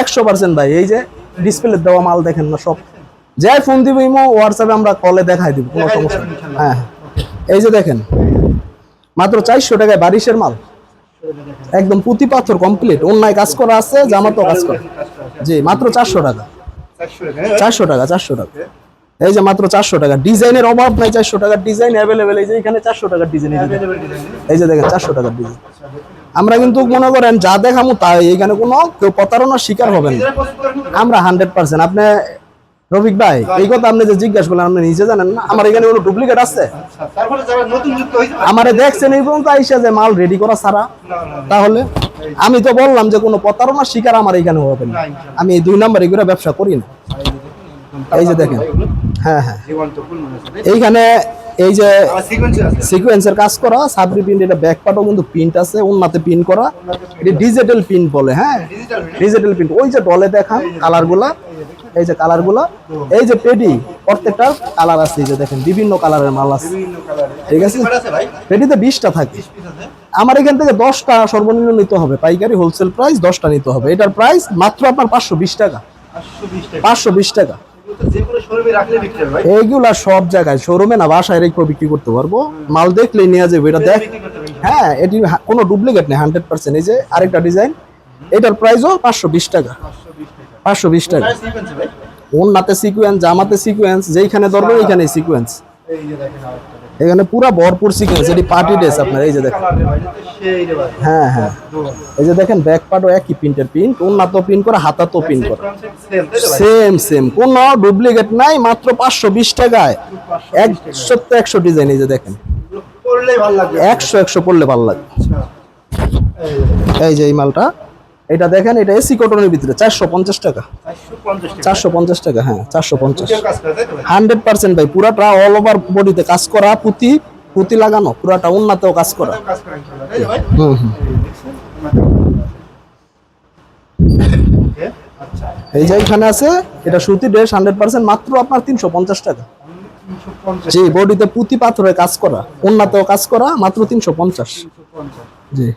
একশো পার্সেন্ট ভাই এই যে ডিসপ্লে দেওয়া মাল দেখেন না সব। যাই ফোন দিব ইমো হোয়াটসঅ্যাপে আমরা কলে দেখাই দিব কোনো সমস্যা। ইনশাল্লাহ। হ্যাঁ এই যে দেখেন মাত্র চারশো টাকায় বারিশের মাল। একদম পুঁতি পাথর কমপ্লিট অন্যায় কাজ করা আছে জামাতো কাজ করা। জি মাত্র চারশো টাকা। চারশো টাকা হ্যাঁ? চারশো টাকা এই যে মাত্র চারশো টাকা। ডিজাইনের অভাব নাই চারশো টাকার ডিজাইন অ্যাভেলেবেল এই যে এখানে চারশো টাকার ডিজাইন। এই যে দেখেন চারশো টাকার ডিজাইন। আমরা কিন্তু মনে করেন যা দেখামু তাই এখানে কোনো কেউ প্রতারণার শিকার হবেন? আমরা হান্ড্রেড পার্সেন্ট আপনি রফিক ভাই এই কথা আপনি যে জিজ্ঞাসা করলেন আপনি নিজে জানেন না? আমার এখানে কোনো ডুপ্লিকেট আছে? আচ্ছা, আমারে দেখছেন এই পর্যন্ত আইসা যে মাল রেডি করা ছাড়া। তাহলে আমি তো বললাম যে কোনো প্রতারণার শিকার আমার এখানে হবে না। আমি এই দুই নাম্বার এগুলো ব্যবসা করি না। এই যে দেখেন হ্যাঁ হ্যাঁ? এইখানে এই যে সিকোয়েন্সের কাজ করা সাবরি প্রিন্ট এটা ব্যাক পার্টও কিন্তু প্রিন্ট আছে উন্নাতে প্রিন্ট করা। এটা ডিজিটাল প্রিন্ট বলে হ্যাঁ? ডিজিটাল প্রিন্ট ওই যে ডলে দেখান কালারগুলা এই যে কালারগুলা এই যে পেডি প্রত্যেকটার কালার আছে এই যে দেখেন বিভিন্ন কালারের মাল আছে। ঠিক আছে। ভাই? পেডিতে বিশটা থাকে। আমার এখান থেকে দশটা সর্বনিম্ন নিতে হবে পাইকারি হোলসেল প্রাইস দশটা নিতে হবে। এটার প্রাইস মাত্র আপনার পাঁচশো বিশ টাকা। 520 টাকা। পাঁচশো বিশ টাকা। এইগুলা সব জায়গায় শোরুমে না বাসায় রেখে বিক্রি করতে পারব। মাল দেখলে নিয়ে যাবে এটা দেখ। হ্যাঁ এটি কোনো ডুপ্লিকেট নেই হান্ড্রেড পার্সেন্ট এই যে আরেকটা ডিজাইন এটার প্রাইসও পাঁচশো বিশ টাকা। পাঁচশো বিশ টাকা। Sequence সিকুয়েন্স জামাতে সিকুয়েন্স যেইখানে ধরবে ওইখানে সিকুয়েন্স এই যে দেখেন। এখানে পুরা ভরপুর সিকুয়েন্স এটি পার্টি ড্রেস আপনার এই যে দেখেন। তো। হ্যাঁ হ্যাঁ। এই যে দেখেন ব্যাক পার্টও একই প্রিন্টের প্রিন্ট প্রিন্ট করা হাতাতেও প্রিন্ট করা। Front side same, তাই তো সেম সেম কোনো ডুপ্লিকেট নাই মাত্র পাঁচশো বিশ টাকায়। 520 একশো তো একশো ডিজাইন এই যে দেখেন। লাগবে। একশো একশো পড়লে ভালো লাগে আচ্ছা। এই যে এই মালটা। এটা দেখেন এটা এসি কটনের ভিতরে চারশো পঞ্চাশ টাকা চারশো পঞ্চাশ টাকা হ্যাঁ চারশো পঞ্চাশ? হান্ড্রেড পার্সেন্ট ভাই পুরাটা অল ওভার বডিতে কাজ করা পুঁতি পুঁতি লাগানো পুরাটা উন্নতেও কাজ করা? হুম হুম এই? Okay, আচ্ছা। যে এখানে আছে এটা সুতি ড্রেস হান্ড্রেড পার্সেন্ট মাত্র আপনার তিনশো পঞ্চাশ টাকা জি বডিতে পুঁতি পাথরে কাজ করা উন্নতেও কাজ করা মাত্র তিনশো পঞ্চাশ জি।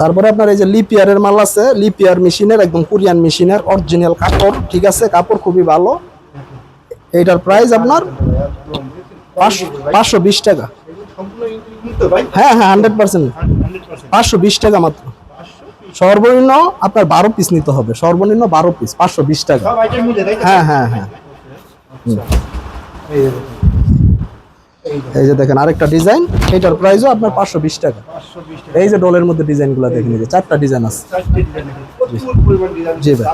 তারপরে আপনার এই যে লিপিয়ারের মাল আছে লিপিয়ার মেশিনের একদম কোরিয়ান মেশিনের অরিজিনাল কাপড় ঠিক আছে? কাপড় খুবই ভালো। এইটার প্রাইস আপনার পাঁচশো বিশ টাকা? হ্যাঁ হ্যাঁ হান্ড্রেড পার্সেন্ট পাঁচশো বিশ টাকা মাত্র। সর্বনিম্ন আপনার বারো পিস নিতে হবে। সর্বনিম্ন বারো পিস পাঁচশো বিশ টাকা? হ্যাঁ হ্যাঁ হ্যাঁ। এই যে দেখেন। আরেকটা ডিজাইন। এটার প্রাইসও আপনার পাঁচশো বিশ টাকা। 520 টাকা। এই যে ডলের মধ্যে ডিজাইনগুলো দেখেন এই যে চারটা ডিজাইন আছে। জি ভাই।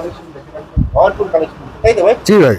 জি ভাই।